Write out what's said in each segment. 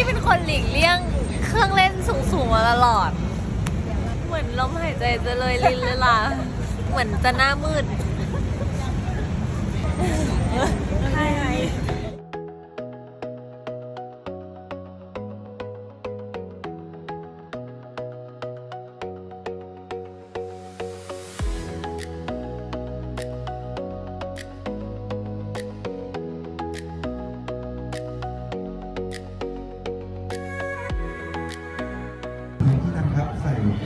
ี่เป็นคนหลีกเลี่ยงเครื่องเล่นสูงๆมาตลอด เหมือนลมหายใจจะเลยลินเลยล่ะ เหมือนจะหน้ามืดใช่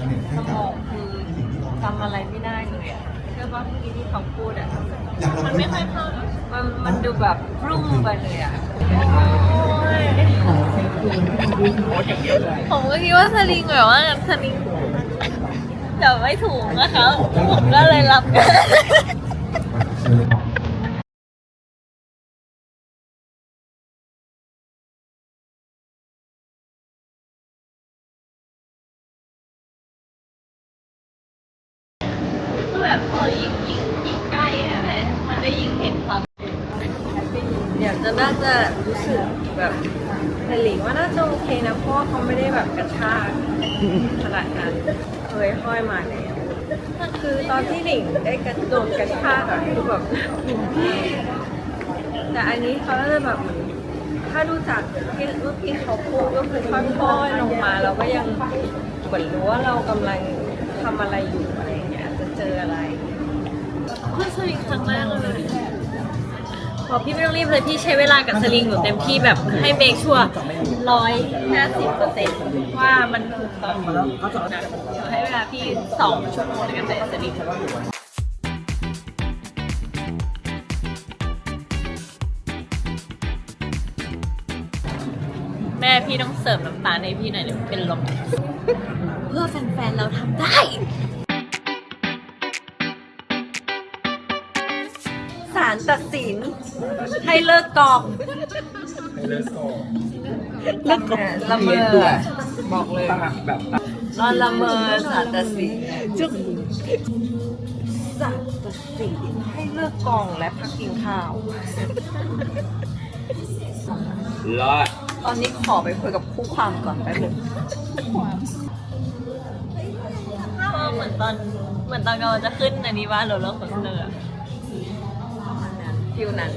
ส่อเนกให้สกับมองคือสิ่งที่เราจำอะไรไม่ได้เลยอะเชื่อป่ะเมื่อกี้ที่เขาพูดอะอยากลองมันไม่ค่อยเข้ามันมันดูแบบรุ่งไปเลยอะผมก็คิดว่าสลิงแบบว่าสลิงเดี๋ยวไม่ถูกนะคะผมก็เลยรับ แบบพอยิ่งยิ่งยิ่งใกล้อะมันได้ยิ่งเห็นความเดี๋ยวจะน่าจะรู้สึกแบบสลิงว่าน่าจะโอเคนะเพราะว่าเขาไม่ได้แบบกระชากขนาดนั้นเคยห้อยมาแล้วคือตอนที่หลิงได้กระโดดกระชากอะคือแบบแต่อันนี้เขาจะแบบเหมือนถ้าดูจากที่รูปที่เขาพูดก็คือค่อยๆลงมาเราก็ยังเหมือนรู้ว่าเรากำลังทำอะไรอยู่ เงี้ยจะเจออะไรเพื่อสลิงครั้งแรกเลยพอพี่ไม่ต้องรีบเลยพี่ใช้เวลากับสลิงอยู่เต็มที่แบบให้เมคชัวร้อยห้าสิบเปอร์เซ็นต์ว่ามันถูกต้องนะเดี๋ยวให้เวลาพี่สองชั่วโมงในการใส่สลิงแม่พี่ต้องเสิร์ฟน้ำตาลให้พี่หน่อยเดี๋ยวเป็นลมเพื่อแฟนๆเราทำได้ ลตัดสิน ให้เลิกกองเลิกก่อนเลิกกองละเมอบอกเลยตั้งแบบนอนละเมอศาลตัดสินจุกศาลตัดสินให้เลิกกองและพักกินข้าว รอดตอนนี้ขอไปคุยกับคู่ความก่อนแป๊บนึงเหมือนตอนเหมือนตอนกำลังจะขึ้นอันนี้ว่าโรลเลอร์โคสเตอร์อะ ฟิวนั้น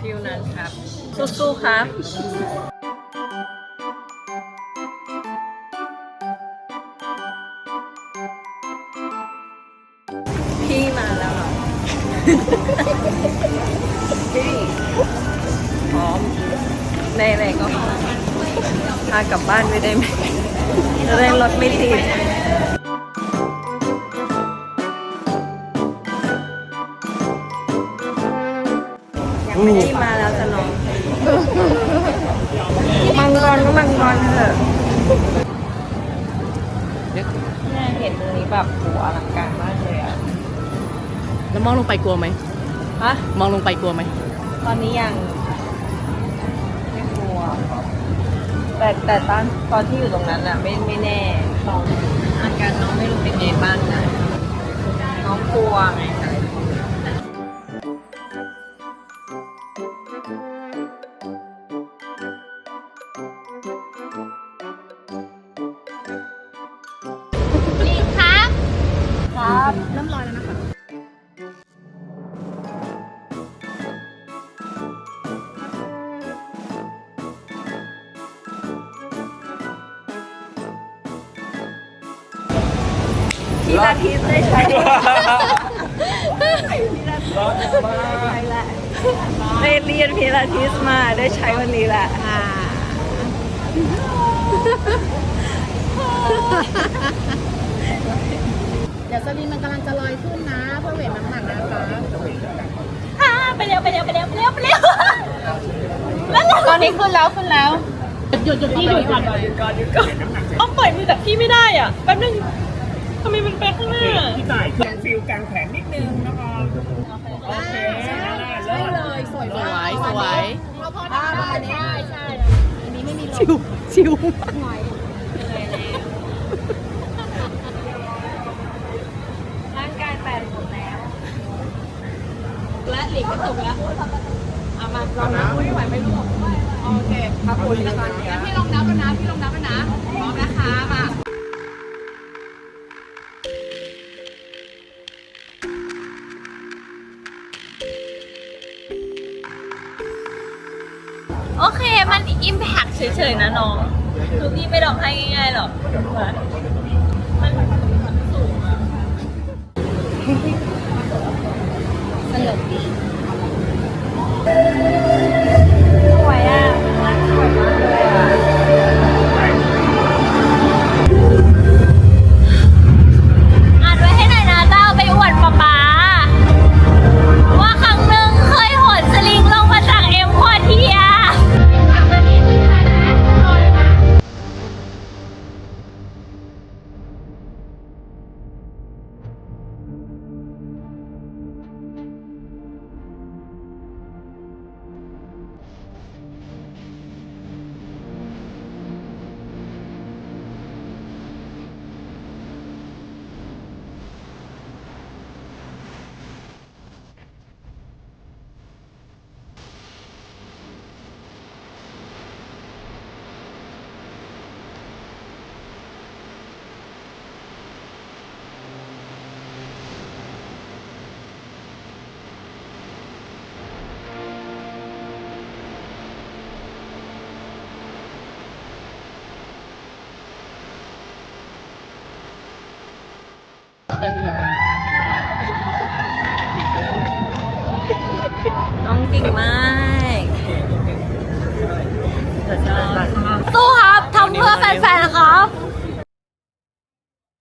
ฟิวนั้นครับ สู้ๆครับพี่มาแล้วเหรอพี่พร้อมในอะไรก็พร้อมพากลับบ้านไม่ได้ไหมจะได้รถไม่ติด พี่มาแล้วจะน้องมังกรก็มังกรเถอะเนี่ยเห็นตรงนี้แบบโหอลังการมากเลยอะแล้วมองลงไปกลัวไหม ฮะมองลงไปกลัวไหม ตอนนี้ยังไม่กลัวแต่แต่ตอนตอนที่อยู่ตรงนั้นอะไม่ไม่แน่น้องอาการน้องไม่รู้เป็นไงบ้างนะน้องกลัวไง ครับ ครับน้ำลอยแล้วนะคะพีลาทิสได้ใช้ได้เรียนพีลาทิสมาได้ใช้วันนี้แหละ เดี๋ยวสลิงมันกำลังจะลอยขึ้นนะเพื่อเวทน้ำหนักนะคะอ่าไปเร็วไปเร็วไปเร็วไปเร็วไปเร็วแล้วตอนนี้ขึ้นแล้วขึ้นแล้วหยุดหยุดพี่หยุดก่อนหยุดก่อนหยุดก่อนเอาปล่อยมือจากพี่ไม่ได้อะแป๊บนึงทำไมมันไปข้างหน้าพี่ต่ายเครื่องฟิลกลางแขนนิดนึง ชิวชิวมากร่างกายแปดหมดแล้ว และหลีกก็ะตุกแล้วเอามาลองนับไม่ไหวไม่รู้โอเคครับคุณพี่ลองนับแล้วนะพี่ลองนับแล้วนะพร้อมนะคะมา มันอิมแพกเฉยๆนะน้อง คือพี่ไม่ร้องไห้ง่ายๆหรอกมันสูงอะสนุกดี ต้องกิ่งมากตู้ครับทำเพื่อแฟนๆ